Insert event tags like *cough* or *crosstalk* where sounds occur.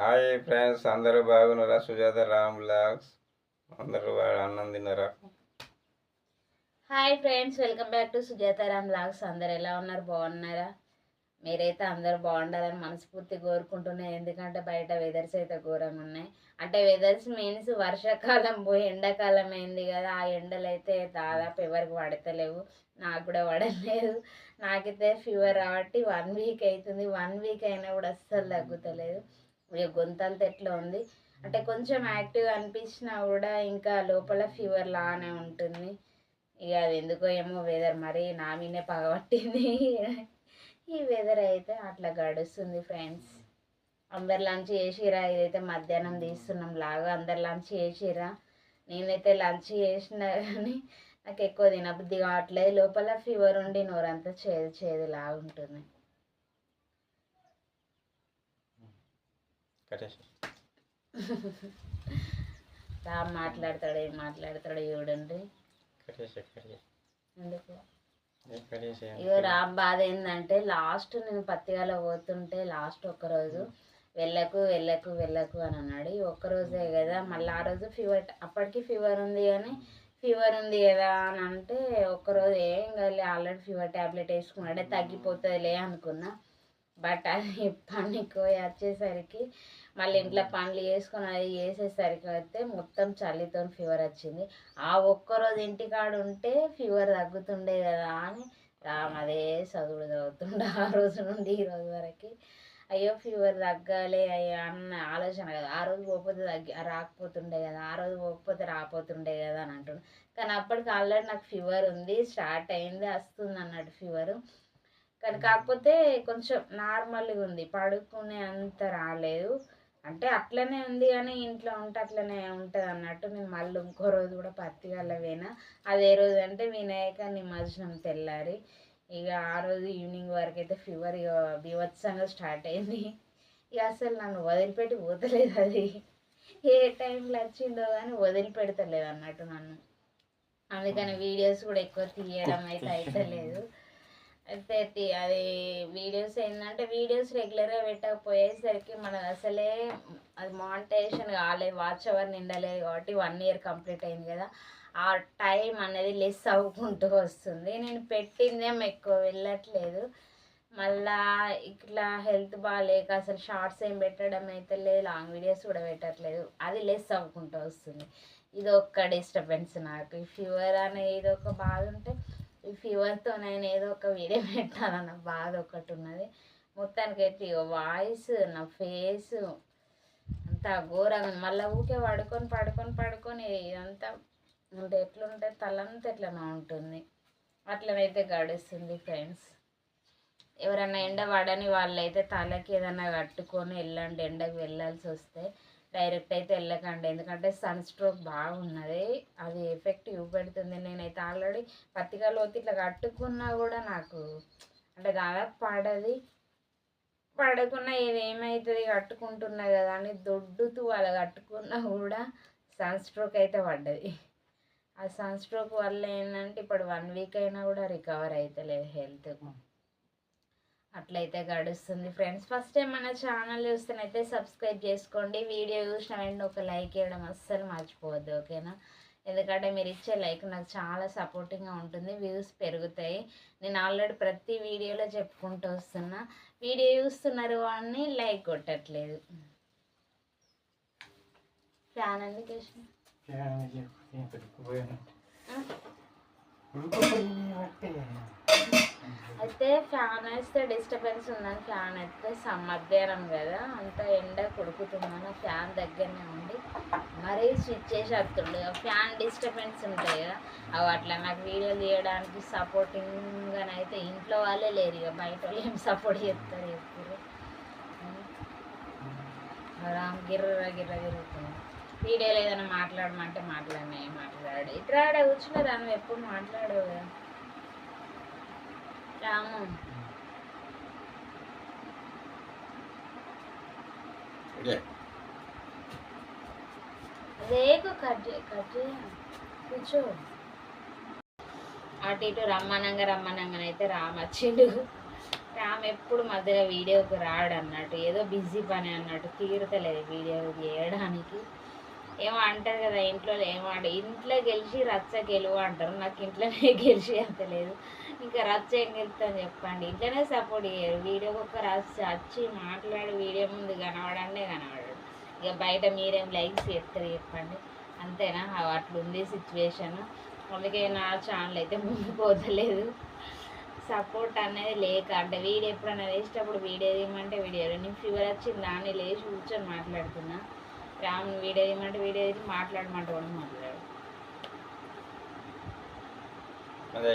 Hi friends అందరూ బాగున్నారా? Sujatha Ram blogs అందరూ అన్నం తిన్నారా? Hi friends welcome back to Sujatha Ram vlogs అందరు ఎలా ఉన్నారు? బాగున్నారా? మీరైతే అందరు బాగుండాలని మనస్ఫూర్తి కోరుకుంటున్నాయి ఎందుకంటే బయట వెదర్స్ అయితే ఘోరంగా ఉన్నాయి. అంటే వెదర్స్ మీన్స్ వర్షాకాలం పోయి ఎండాకాలం అయింది కదా. ఆ ఎండలు అయితే దాదాపు ఎవరికి పడతలేవు. నాకు కూడా పడలేదు. నాకైతే ఫీవర్ కాబట్టి వన్ వీక్ అవుతుంది. వన్ వీక్ అయినా కూడా అస్సలు తగ్గుతలేదు. గొంతంత ఎట్లా ఉంది? అంటే కొంచెం యాక్టివ్గా అనిపించినా కూడా ఇంకా లోపల ఫీవర్ లానే ఉంటుంది. ఇక అది ఎందుకో ఏమో వెదర్ మరి నా మీనే పగబట్టింది ఈ వెదర్ అయితే అట్లా గడుస్తుంది ఫ్రెండ్స్ అందరు లంచ్ చేసిరా? ఇదైతే మధ్యాహ్నం తీస్తున్నాం లాగా అందరు లంచ్ చేసిరా? నేనైతే లంచ్ చేసిన కానీ నాకు ఎక్కువ తినబుద్ధి కావట్లేదు. లోపల ఫీవర్ ఉండి నోరంతా చేదు చేదు లాగా కట్టేసి. *laughs* రామ్ మాట్లాడతాడు ఏం మాట్లాడతాడు చూడండి కట్టేసి కట్టేసి. ఎందుకు? కట్టేసి ఇగో రామ్ బాధ ఏంటంటే లాస్ట్ నేను పత్తిగాలో పోతుంటే లాస్ట్ ఒక్కరోజు వెళ్ళకు వెళ్ళకు వెళ్ళకు అని అన్నాడు. ఈ ఒక్కరోజే కదా మళ్ళీ ఆ రోజు ఫీవర్ అప్పటికి ఫీవర్ ఉంది కానీ ఫీవర్ ఉంది కదా అని అంటే ఒక్కరోజు ఏం కాదు ఆల్రెడీ ఫీవర్ ట్యాబ్లెట్ వేసుకున్నాడే తగ్గిపోతుందిలే అనుకున్నా. బట్ అది పనికి పోయి వచ్చేసరికి మళ్ళీ ఇంట్లో పనులు చేసుకొని అది చేసేసరికి అయితే మొత్తం చలితో ఫీవర్ వచ్చింది. ఆ ఒక్కరోజు ఇంటికాడ ఉంటే ఫీవర్ తగ్గుతుండే కదా అని రామ్ అదే చదువుడు చదువుతుండే ఆ రోజు నుండి ఈ రోజు వరకు. అయ్యో ఫీవర్ తగ్గాలి అయ్యో అన్న ఆలోచన కదా. ఆ రోజు పోకపోతే తగ్గి రాకపోతుండే కదా. ఆ రోజు పోకపోతే రాపోతుండే కదా అని అంటుండే. కానీ అప్పటికి ఆల్రెడీ నాకు ఫీవర్ ఉంది స్టార్ట్ అయింది వస్తుంది అన్నట్టు ఫీవరు. కానీ కాకపోతే కొంచెం నార్మల్గా ఉంది. పడుకునే అంత రాలేదు. అంటే అట్లనే ఉంది కానీ ఇంట్లో ఉంటే అట్లనే ఉంటుంది అన్నట్టు నేను మళ్ళీ ఇంకో రోజు కూడా పత్తి అది అదే రోజు అంటే వినాయక నిమజ్జనం తెల్లారి. ఇక ఆ రోజు ఈవినింగ్ వరకు అయితే ఫీవర్ ఇక బీభత్సంగా స్టార్ట్ అయింది. ఇక అసలు నన్ను వదిలిపెట్టి పోతలేదు అది. ఏ టైంలో వచ్చిందో కానీ వదిలిపెడతలేదు అన్నట్టు నన్ను. అందుకని వీడియోస్ కూడా ఎక్కువ తీయడం అయితే అయితలేదు. అయితే అది వీడియోస్ ఏంటంటే వీడియోస్ రెగ్యులర్గా పెట్టకపోయేసరికి మనది అసలే అది మానిటైజేషన్ కాలేదు వాచ్ అవర్ నిండలేదు కాబట్టి వన్ ఇయర్ కంప్లీట్ అయింది కదా. ఆ టైం అనేది లెస్ అవ్వుకుంటూ వస్తుంది. నేను పెట్టిందేం ఎక్కువ వెళ్ళట్లేదు. మళ్ళా ఇట్లా హెల్త్ బాగాలేక అసలు షార్ట్స్ ఏం పెట్టడం అయితే లేదు లాంగ్ వీడియోస్ కూడా పెట్టట్లేదు. అది లెస్ అవ్వుకుంటూ వస్తుంది. ఇది ఒక్క డిస్టర్బెన్స్ నాకు ఈ ఫీవర్ అనేది ఒక బాధ ఉంటే ఈ ఫీవర్తో నేను ఏదో ఒక వీడియో పెట్టాలన్న బాధ ఒకటి ఉన్నది. మొత్తానికి అయితే వాయిస్ నా ఫేస్ అంతా ఘోరంగా మళ్ళీ ఊకే పడుకొని పడుకొని పడుకొని ఇదంతా అంటే ఎట్లుంటే తలంతా ఎట్లనో ఉంటుంది. అట్లనైతే గడుస్తుంది ఫ్రెండ్స్ ఎవరైనా ఎండ పడని వాళ్ళైతే తలకి ఏదైనా కట్టుకొని వెళ్ళండి ఎండకు వెళ్ళాల్సి వస్తే. డైరెక్ట్ అయితే వెళ్ళకండి. ఎందుకంటే సన్ స్ట్రోక్ బాగున్నది. అది ఎఫెక్ట్ చూపెడుతుంది. నేనైతే ఆల్రెడీ పత్తికాలు పోతే ఇట్లా కట్టుకున్నా కూడా నాకు అంటే దాదాపు పడది. పడకుండా ఇది ఏమవుతుంది కట్టుకుంటున్నా కదా అని దొడ్డుతూ అలా కట్టుకున్నా కూడా సన్ స్ట్రోక్ అయితే పడ్డది. ఆ సన్ స్ట్రోక్ వల్ల ఏంటంటే ఇప్పుడు వన్ వీక్ అయినా కూడా రికవర్ అవుతలేదు హెల్త్ అట్లయితే గడుస్తుంది. ఫ్రెండ్స్ ఫస్ట్ టైం మన ఛానల్ చూస్తేనైతే సబ్స్క్రైబ్ చేసుకోండి. వీడియో చూసిన వెంటనే ఒక లైక్ ఇవ్వడం అస్సలు మర్చిపోవద్దు ఓకేనా? ఎందుకంటే మీరు ఇచ్చే లైక్ నాకు చాలా సపోర్టింగ్గా ఉంటుంది. వ్యూస్ పెరుగుతాయి. నేను ఆల్రెడీ ప్రతి వీడియోలో చెప్పుకుంటూ వస్తున్నా. వీడియో చూస్తున్నారు అని లైక్ కొట్టట్లేదు. ఫ్యాన్ ఎందుకు వేసిన అయితే ఫ్యాన్ వేస్తే డిస్టర్బెన్స్ ఉందని ఫ్యాన్ వేస్తే స- మధ్యాహ్నం కదా. అంత ఎండ కొడుకుతుందని ఫ్యాన్ దగ్గరనే ఉండి మరీ స్విచ్ చేసి వస్తుండే ఫ్యాన్ డిస్టర్బెన్స్ ఉంటాయి కదా. అవి అట్లా నాకు వీడియో తీయడానికి సపోర్టింగ్గానైతే ఇంట్లో వాళ్ళే లేరు. ఇక బయట వాళ్ళు ఏం సపోర్ట్ చేస్తారు ఎప్పుడు? రామ్ గిర్ర గిర్ర గిరుగుతుంది వీడియోలు ఏదైనా మాట్లాడమంటే మాట్లాడినా ఏం మాట్లాడాడు ఇక్కడ ఆడ కూర్చున్నా ఎప్పుడు మాట్లాడవు కదా. రాము. రేకు కట్ కట్ కూర్చో. అటు ఇటు రమ్మనంగా రమ్మనంగానైతే రామ్ వచ్చిండు. రామ్ ఎప్పుడు మధ్యలో వీడియోకి రాడు అన్నట్టు ఏదో బిజీ పని అన్నట్టు తీరుతలేదు వీడియో చేయడానికి. ఏమో అంటారు కదా ఇంట్లో ఏమో ఇంట్లో గెలిచి రచ్చ గెలువు అంటారు. నాకు ఇంట్లోనే *laughs* గెలిచి అంతలేదు ఇంకా రచ్చ ఏం గెలుస్తాను చెప్పండి. ఇంట్లోనే సపోర్ట్ చేయరు. వీడియోకి ఒక రచ్చ. వచ్చి మాట్లాడి వీడియో ముందు కనబడండి కనబడడు. ఇక బయట మీరేం లైక్స్ చేస్తారు చెప్పండి. అంతేనా? అట్లుంది సిచ్యువేషన్ అందుకే నా ఛానల్ అయితే ముందు పోతలేదు. సపోర్ట్ అనేది లేక అంటే వీడియో ఎప్పుడన్నా వేసేటప్పుడు వీడియో తీయమంటే వీడియో నేను ఫీవర్ వచ్చింది దాన్ని లేచి కూర్చొని మాట్లాడుతున్నా. రామ్ వీడియో తీయమంటే వీడియో తీసి మాట్లాడమంటే కూడా మాట్లాడు. అదే